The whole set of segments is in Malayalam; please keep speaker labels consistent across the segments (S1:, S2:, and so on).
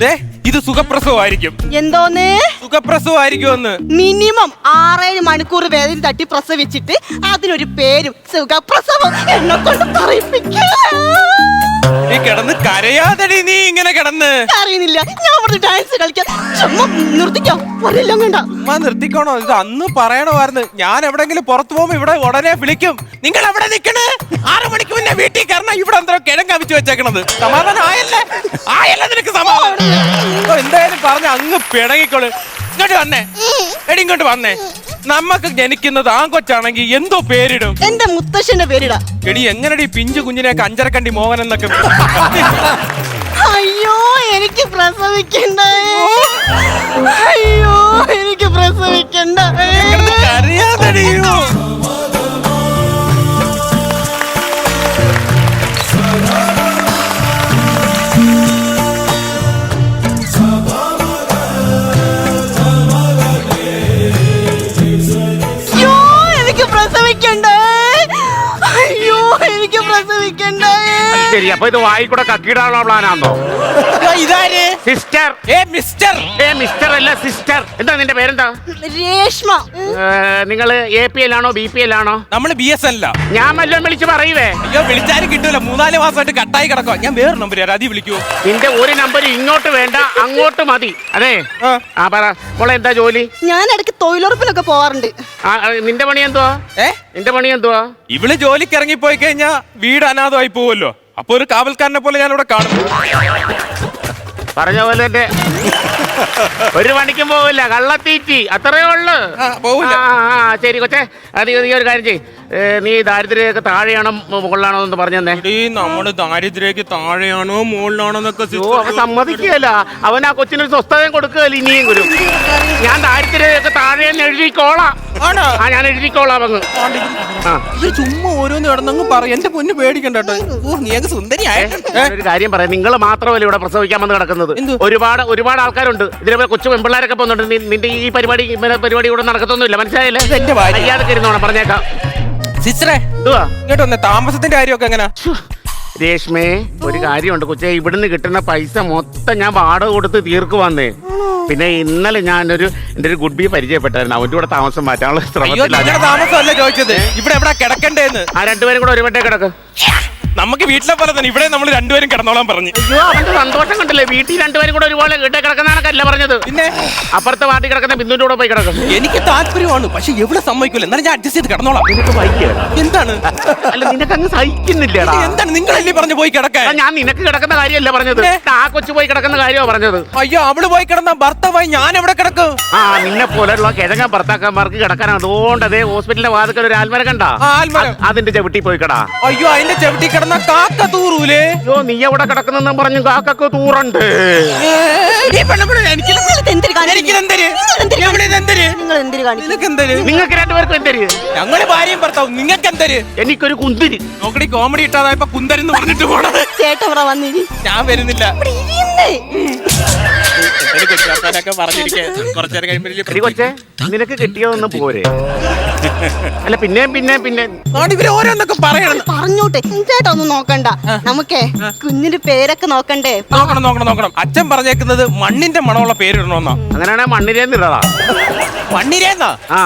S1: ദേ ഇത് സുഖപ്രസവമായിരിക്കും.
S2: എന്തോന്ന്?
S1: സുഖപ്രസവമായിരിക്കും എന്ന്
S2: മിനിമം ആറേഴ് മണിക്കൂർ വേദന തട്ടി പ്രസവിച്ചിട്ട് അതിനൊരു പേരും സുഖപ്രസവം എന്നെ കൊണ്ട് പറയിപ്പിക്കല
S1: നീ കിടന്ന് കരയാതടി നീ ഇങ്ങനെ കിടന്ന്.
S2: അറിയുന്നില്ല. ഞാൻ ഇവിടെ ഡാൻസ് കളിക്കാൻ ചുമ്മാ നിർത്തിക്കാം. ഒരെല്ലാം വേണ്ട.
S1: ഉമ്മ നിർത്തിക്കോണോ? ഇത് അന്ന് പറയണമായിരുന്നു. ഞാൻ എവിടെങ്കിലും പുറത്തു പോകുമ്പോ ഇവിടെ ഉടനെ വിളിക്കും. നിങ്ങൾ എവിടെ നിൽക്കണേ ആറു മണിക്ക് മുന്നേ വീട്ടിൽ കയറണം ഇവിടെ എന്തോ കിഴങ്ങ് അവിച്ചു വെച്ചേക്കണത്. സമാധാനം ആയല്ലേ? ആയല്ലേ നിനക്ക് സമാധാനം? ഓ, എന്തായാലും പറഞ്ഞ അങ്ങ് പിണങ്ങിക്കോൾ. ഇങ്ങോട്ട് വന്നേ. എടി ഇങ്ങോട്ട് വന്നേ. നമ്മക്ക് ജനിക്കുന്നത് ആൺകൊച്ചാണെങ്കിൽ എന്തോ പേരിടും?
S2: എന്റെ മുത്തശ്ശന്റെ പേരിടാ.
S1: എടി എങ്ങനെടി പിഞ്ചു കുഞ്ഞിനെ അഞ്ചരക്കണ്ടി മോഹൻ എന്നൊക്കെ
S2: അയ്യോ എനിക്ക് പ്രസവിക്കണ്ടേ. അയ്യോ എനിക്ക് പ്രസവിക്കണ്ട. എനിക്ക് പ്രസവിക്കണ്ടേ
S3: ശരി അപ്പൊ ഇത് വായി കൂടെ കക്കിയിടാനുള്ള പ്ലാനാണോ
S1: ഇതാര്?
S3: സിസ്റ്റർ.
S1: ഏ മിസ്റ്റർ.
S3: ഏ മിസ്റ്റർ അല്ല സിസ്റ്റർ. എന്താ നിന്റെ പേരെന്താ?
S2: രേഷ്മ.
S3: നിങ്ങൾ എ പി എൽ ആണോ ബി പി എൽ ആണോ?
S1: നമ്മൾ ബി എസ് അല്ല.
S3: ഞാൻ വല്ലതും വിളിച്ച് പറയുവേ.
S1: അയ്യോ വിളിച്ചാലും കിട്ടൂല. മൂന്നാൽ മാസമായിട്ട് കട്ടായി കിടക്കുക ഞാൻ വേറെ നമ്പർ തരാം. അതി വിളിക്കൂ.
S3: നിന്റെ ഒരു നമ്പർ ഇങ്ങോട്ട് വേണ്ട അങ്ങോട്ട് മതി. അതെ?
S1: ആ.
S3: പറ. മോളെ എന്താ ജോലി?
S2: ഞാൻ ഇടയ്ക്ക് തൊഴിലുറപ്പിലൊക്കെ പോവാറുണ്ട്.
S3: നിന്റെ പണി എന്തുവാ?
S1: ഏ?
S3: നിന്റെ പണി എന്തുവാ?
S1: ഇവൾ ജോലിക്ക് ഇറങ്ങി പോയി കഴിഞ്ഞാ വീട് അനാഥമായി പോവല്ലോ അപ്പൊ ഒരു കാവൽക്കാരനെ പോലെ ഞാൻ ഇവിടെ കാണും.
S3: പറഞ്ഞ പോലെ തന്നെ. ഒരു പണിക്കും പോവില്ല. കള്ളത്തീറ്റി. അത്രേ ഉള്ളു.
S1: ആ, പോവില്ല.
S3: ശരി കൊച്ചേ. അത് നീ ഒരു കാര്യം ചെയ് ഏ, നീ ദാരിദ്ര്യമൊക്കെ താഴെയാണോ മുകളിലാണോ എന്ന് പറഞ്ഞു തന്നെ
S1: ദാരിദ്ര്യമൊക്കെ നമ്മൾ ദാരിദ്ര്യക്ക് താഴെയാണോ മുകളിലാണോ എന്നൊക്കെ
S3: അവൻ സമ്മതിക്കുകയല്ല. അവൻ ആ കൊച്ചിനൊരു സ്വസ്ഥതയും കൊടുക്കുകയല്ല ഇനിയും ഗുരു ഞാൻ ദാരിദ്ര്യമൊക്കെ താഴെയെന്ന് എഴുതിക്കോളാം. ആ ഞാൻ എഴുതിക്കോളാം അങ്ങ്.
S1: ഇത് ചുമ്മാ ഓരോന്ന് കിടന്നങ്ങ് പറയും. എന്റെ പൊന്നു പേടിക്കണ്ട കേട്ടോ.
S3: ഒരു കാര്യം പറയാം. നിങ്ങൾ മാത്രമല്ല ഇവിടെ പ്രസവിക്കാൻ വന്ന് കിടക്കുന്നത് ഒരുപാട് ഒരുപാട് ആൾക്കാരുണ്ട്. ഇതിലെ കൊച്ചു പെമ്പിള്ളേരൊക്കെ പോകുന്നുണ്ട് നി- നിന്റെ ഈ പരിപാടി പരിപാടി ഇവിടെ നടക്കത്തൊന്നുമില്ല. മനസ്സിലായില്ലേ? പറഞ്ഞേക്കാം.
S1: സിസ്റ്ററെ ഇങ്ങോട്ട് വന്നേ താമസത്തിന്റെ കാര്യമൊക്കെ എങ്ങനാ?
S3: രേഷ്മേ ഒരു കാര്യമുണ്ട് കൊച്ചേ ഇവിടുന്ന് കിട്ടുന്ന പൈസ മൊത്തം ഞാൻ വാടക കൊടുത്ത് തീർക്കുവന്നേ. പിന്നെ ഇന്നലെ ഞാനൊരു എന്റെ ഒരു ഗുഡ് ബി പരിചയപ്പെട്ടായിരുന്നു. അവന്റെ കൂടെ താമസം മാറ്റാനുള്ള
S1: നിങ്ങളുടെ താമസമല്ല ചോദിച്ചത്. ഇവിടെ എവിടെ കിടക്കണ്ടേന്ന്?
S3: ആ രണ്ടുപേരും കൂടെ ഒരു വട്ടേ കിടക്ക്
S1: നമുക്ക് വീട്ടിലെ പോലെ തന്നെ ഇവിടെ നമ്മൾ രണ്ടുപേരും കിടന്നോളാൻ പറഞ്ഞു.
S3: അയ്യോ അവന്റെ സന്തോഷം കണ്ടില്ലേ? വീട്ടിൽ രണ്ടുപേരും കൂടെ ഒരുപോലെ കിട്ടേ കിടക്കുന്നതാണല്ല പറഞ്ഞത്.
S1: പിന്നെ?
S3: അപ്പുറത്തെ വാട്ടി കിടക്കുന്ന ബിന്ദുവിന്റെ കൂടെ പോയി കിടക്കും.
S1: എനിക്ക് താല്പര്യമാണ് പക്ഷെ എവിടെ സമ്മതിക്കൂല എന്നാലും ഞാൻ അഡ്ജസ്റ്റ് ചെയ്ത് കിടന്നോളാം.
S3: നിനക്ക്
S1: എന്താണ്?
S3: അല്ല നിനക്ക് അങ്ങ് സഹിക്കുന്നില്ല
S1: എന്താണ് നിങ്ങളല്ലേ പറഞ്ഞു പോയി കിടക്കാൻ?
S3: ഞാൻ നിനക്ക് കിടക്കുന്ന കാര്യമല്ല പറഞ്ഞത്? ആ കൊച്ചു പോയി കിടക്കുന്ന കാര്യമാണ് പറഞ്ഞത്.
S1: അയ്യോ അവൾ പോയി കിടന്ന ഭർത്താവായി ഞാൻ എവിടെ കിടക്കും?
S3: ആ നിന്നെ പോലെയുള്ള കിഴങ്ങ ഭർത്താക്കന്മാർക്ക് കിടക്കാൻ അതുകൊണ്ട് അതേ ഹോസ്പിറ്റലിന്റെ വാതിക്കൽ ഒരു ആൽമര കണ്ട?
S1: ആൽമരം.
S3: അതിന്റെ ചവിട്ടി പോയി കിടാ.
S1: അയ്യോ അതിന്റെ ചവിട്ടി കിടന്ന കാക്ക തൂറൂലേ?
S3: അയ്യോ നീ എവിടെ കിടക്കുന്നെന്നും പറഞ്ഞു കാക്കക്ക് തൂറണ്ട്. നിങ്ങൾക്ക് രണ്ടുപേർക്കും എന്തര്
S1: ഞങ്ങൾ ഭാര്യയും ഭർത്താവും നിങ്ങൾക്ക് എന്തര്
S3: എനിക്കൊരു കുന്തിരി
S1: നോക്കടി കോമഡി ഇട്ടാതായപ്പോ കുന്തരെന്ന് പറഞ്ഞിട്ട് പോണത്.
S2: ചേട്ടൻ വന്നിരി.
S1: ഞാൻ വരുന്നില്ല. കുറച്ചേരം
S3: നിനക്ക് കിട്ടിയതൊന്നും പോരെ. അല്ല പിന്നെ പിന്നെ പിന്നെ
S1: ഇവർ ഓരോന്നൊക്കെ പറയണം.
S2: പറഞ്ഞോട്ടെ. ചേട്ടാ ഒന്നും നോക്കണ്ട നമുക്കേ കുഞ്ഞിന്റെ പേരൊക്കെ നോക്കണ്ടേ?
S1: നോക്കണം നോക്കണം നോക്കണം. അച്ഛൻ പറഞ്ഞേക്കുന്നത് മണ്ണിന്റെ മണമുള്ള പേരിടണമെന്നാ.
S3: അങ്ങനെയാണെങ്കിൽ മണ്ണിരേന്നിടാ
S1: മണ്ണിരേന്നാ?
S3: ആ.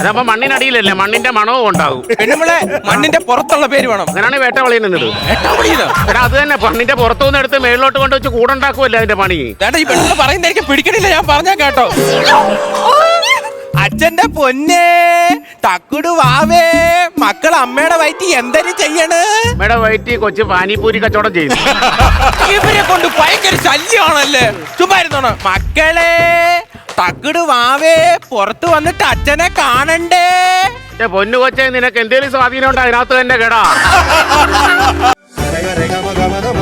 S3: അതപ്പോ മണ്ണിനടിയിലല്ലേ? മണ്ണിന്റെ മണവും ഉണ്ടാവും.
S1: പെണ്ണുമ്പളെ മണ്ണിന്റെ പുറത്തുള്ള പേര് വേണം.
S3: അങ്ങനെയാണ് വേട്ടവളി നിന്നത്. എടാ അത് തന്നെ. മണ്ണിന്റെ പുറത്തുനിന്ന് എടുത്ത് മേളിലോട്ട് കൊണ്ട് വെച്ച് കൂടുണ്ടാക്കുമല്ലേ അതിന്റെ പണി?
S1: ചേട്ടാ ഈ പെണ്ണുങ്ങൾ പറയുന്നതായിരിക്കും പിടിക്കണില്ല. ഞാൻ പറഞ്ഞാ കേട്ടോ. അച്ഛന്റെ പൊന്നേ തക്കുടു വാവേ മക്കൾ അമ്മയുടെ വയറ്റി എന്തൊരു ചെയ്യണ്?
S3: അമ്മയുടെ വയറ്റി കൊച്ചു പാനിപൂരി കച്ചവടം ചെയ്തു
S1: ഇവരെ കൊണ്ട് ഭയങ്കര ശല്യമാണല്ലേ? ചുമ്മായിരുന്നോണം മക്കളെ തകിട് വാവേ പുറത്തു വന്നിട്ട് അച്ഛനെ കാണണ്ടേ?
S3: പൊന്നു കൊച്ചെ നിനക്ക് എന്തേലും സ്വാധീനം ഉണ്ടോ? അതിനകത്ത് തന്നെ കേടാ.